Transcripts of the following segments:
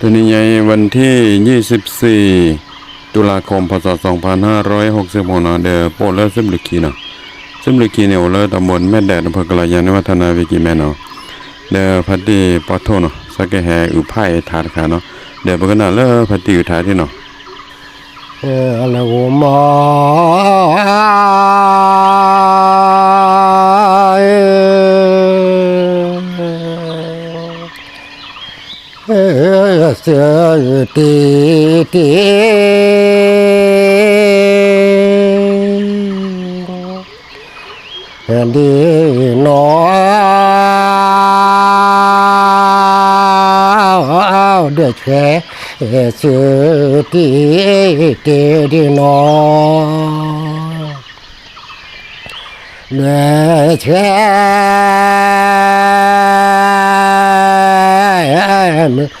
ตัวนี้ใหญ่วันที่ 24 ตุลาคม พศ 2566นะเดอโปเลอร์ซึมลิกีนะซึมลิกีเนี่ยโอเลอร์ตำบลแม่แดดอำเภอกะลายานวัฒนาวิกิแม่เนาะเดอพัดดีปอโทเนาะสักแกแฮอุไผ่ถาดขาเนาะเดอปกนะเลอพัดดีอุทาที่เนาะเออละโอมาเออ เสือตีตีเห็นดีหนอเดือดแฉเสือตีตีดีหนอเดือดแฉ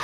เ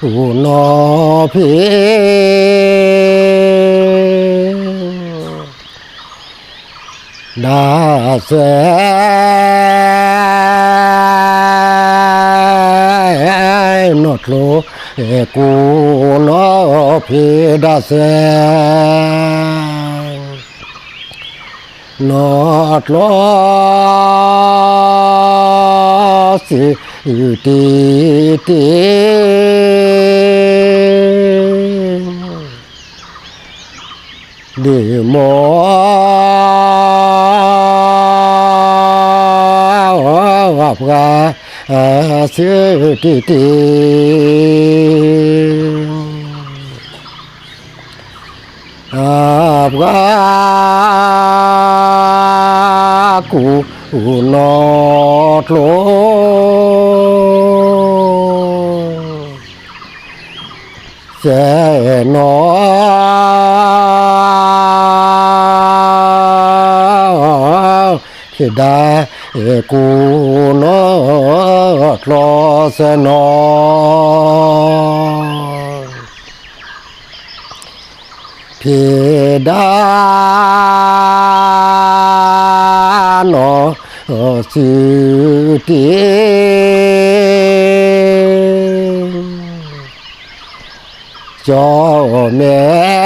ผู้นอพีดาเสนดโลเอกูนอพีดาเสนดโล สิอยู่ดีตีดีมอวับกาเสือตีตีอาบกากูนอดลง ดากูนอทรอสนอพิดานอสิติจอแม่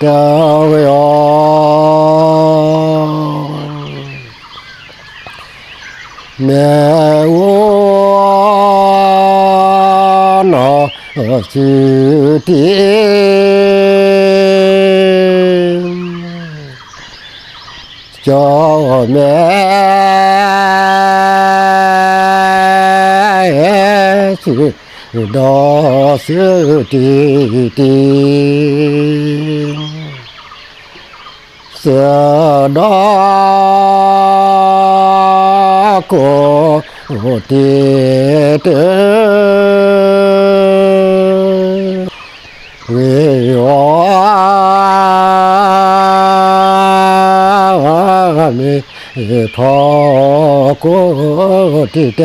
tê tê mẹ ô nó ở chữ cho mẹ chữ đó xưa tì tì เสือดอกโกติเตเวยอมีพอโกติเต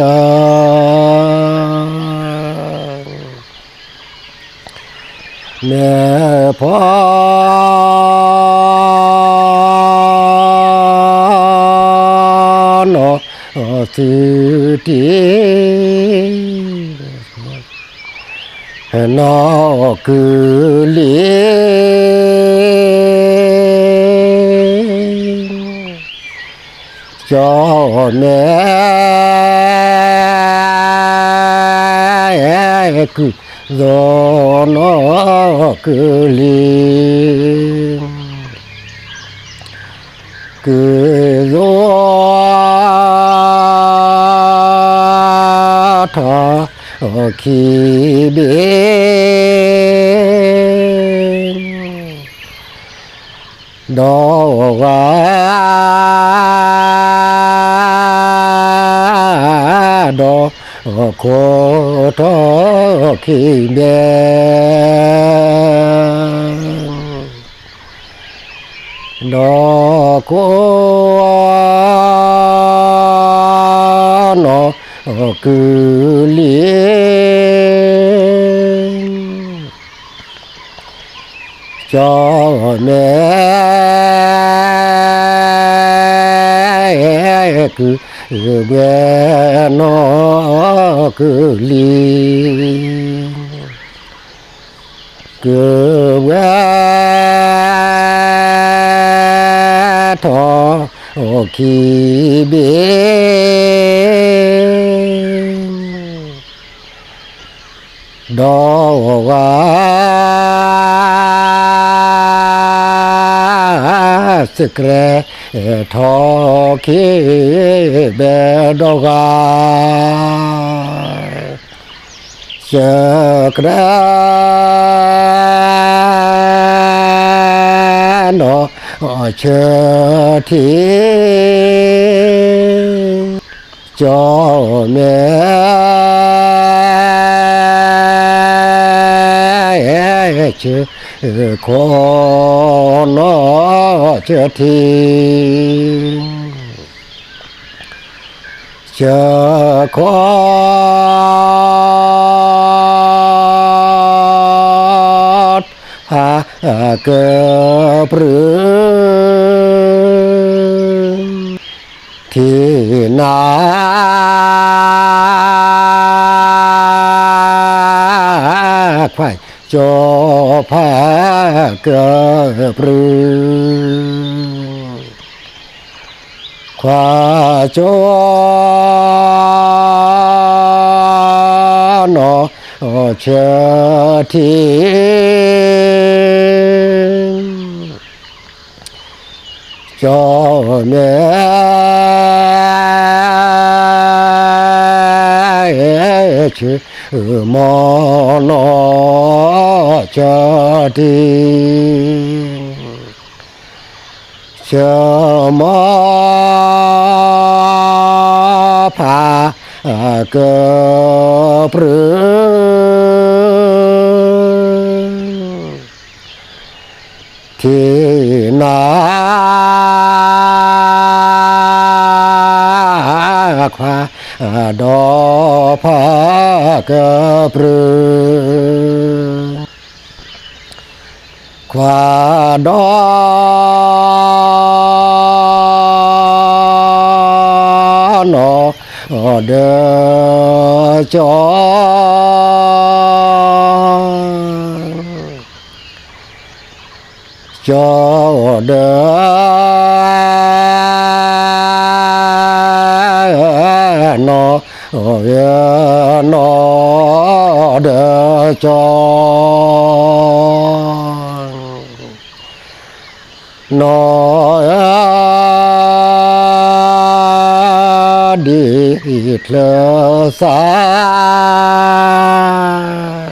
แม่พอ ở đi nó cứ liên cho nè cứ do nó cứ liên cứ do khi đến đó và đó có đó khi bên đó có nó cứ cứ bè nó cứ li cứ bè thọ kỳ bê đó tsikre toki bedoga chakra no chati jo me ขอลาเชื่อทีเชื่ขอหาเกิดเรือที่นาควายจอ กระเรือขวาจวนอเชทีจอเนชื่อมอนอ cơ prương thì na khoa đó phá cơ prương ดอนอเดอจอจอเดอนอเดนอเดอจอ สาง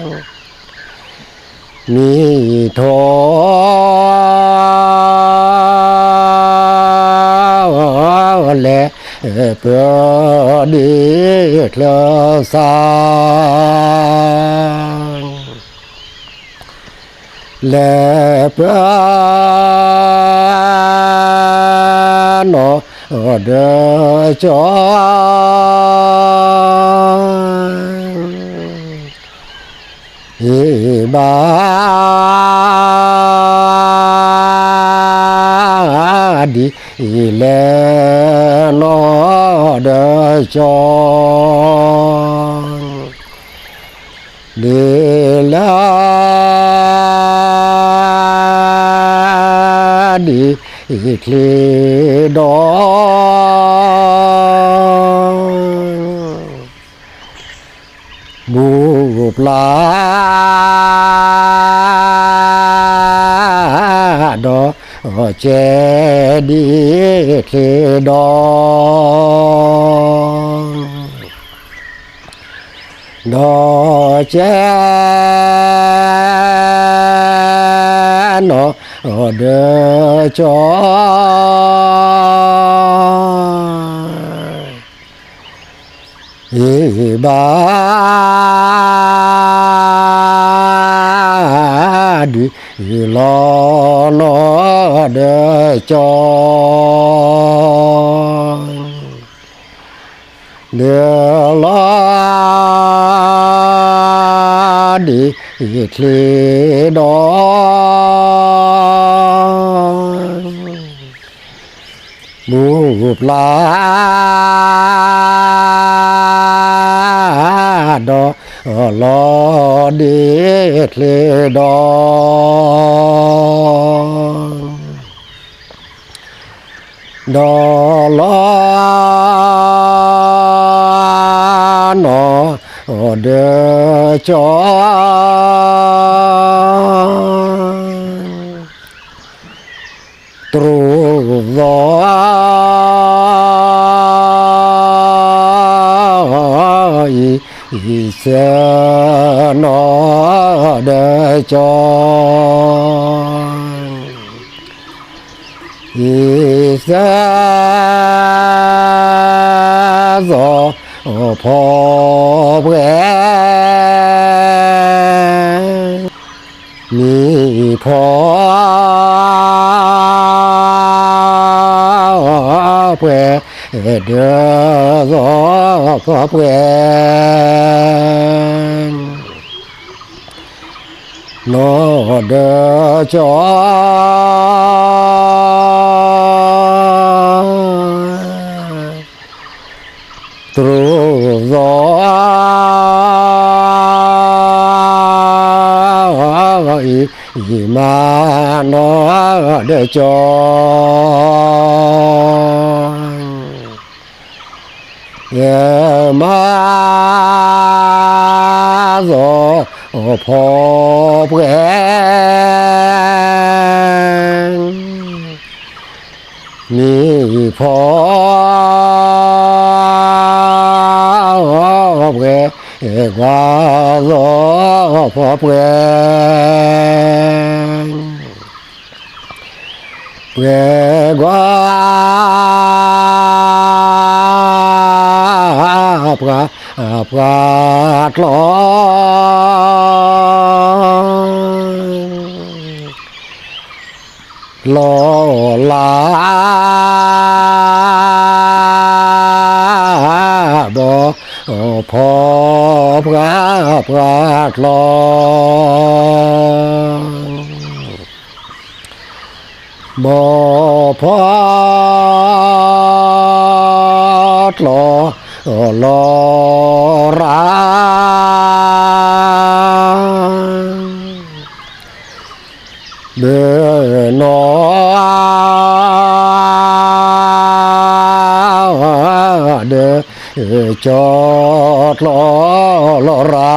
มีทอและเพื่อดเลสร้างและเพื่อน เดจองเดลาดีคลีดองบูป ลาดอเจดีเคดอดอเจนอเดจออีบา ดีลอนอเดจองเดลอ ดีคลีดองบูปล อีเสนอเดจองอีเสซอพอแพมีพอเพื่อเดือดพอเพื่อนอเดจอ ตรูรอยอีมานอเดจองเยมาโซพอเพื่อนนี่พอ เพื่อว่าโซพอเพื่อเพื่อนว่าพระพระลอยลอลา บอพอพระพระลอบ่พอลอลอ จอดลอลอรา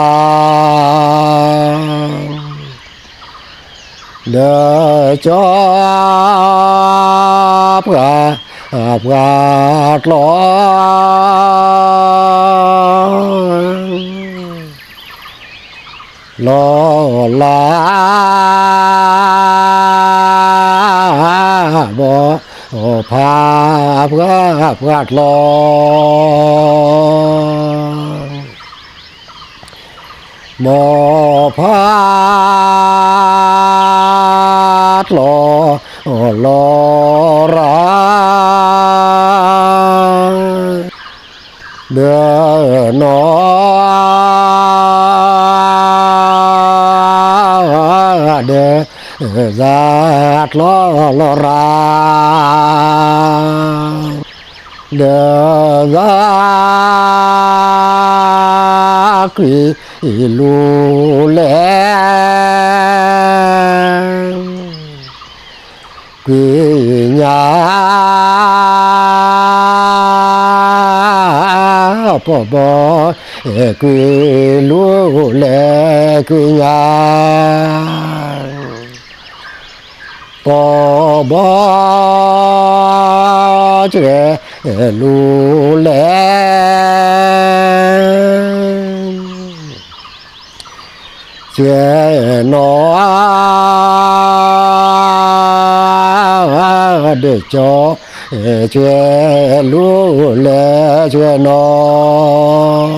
เดจอบกาบกาดลอยลอลาบ อพาพกาพกาดลอยหมอพาดลอลอราเดือนอ giạt lo lo ra đờ ra quỷ lu lẹ quỷ nhà bỏ bỏ quỷ lu lẹ quỷ nhà bỏ bỏ chế lù lẽ chế nó để cho chế lù lẽ chế nó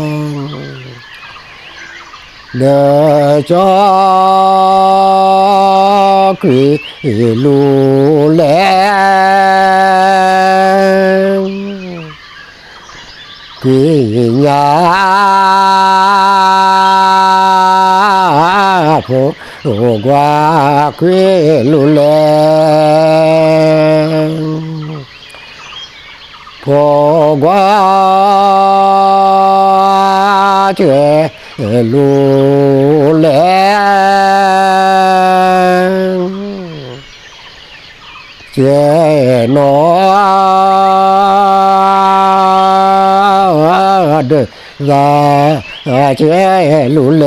để cho quỷ lù lẽ kỳ nhà phố qua quê lù lê phố qua quê lù lê quê nó God, the righteous ruler.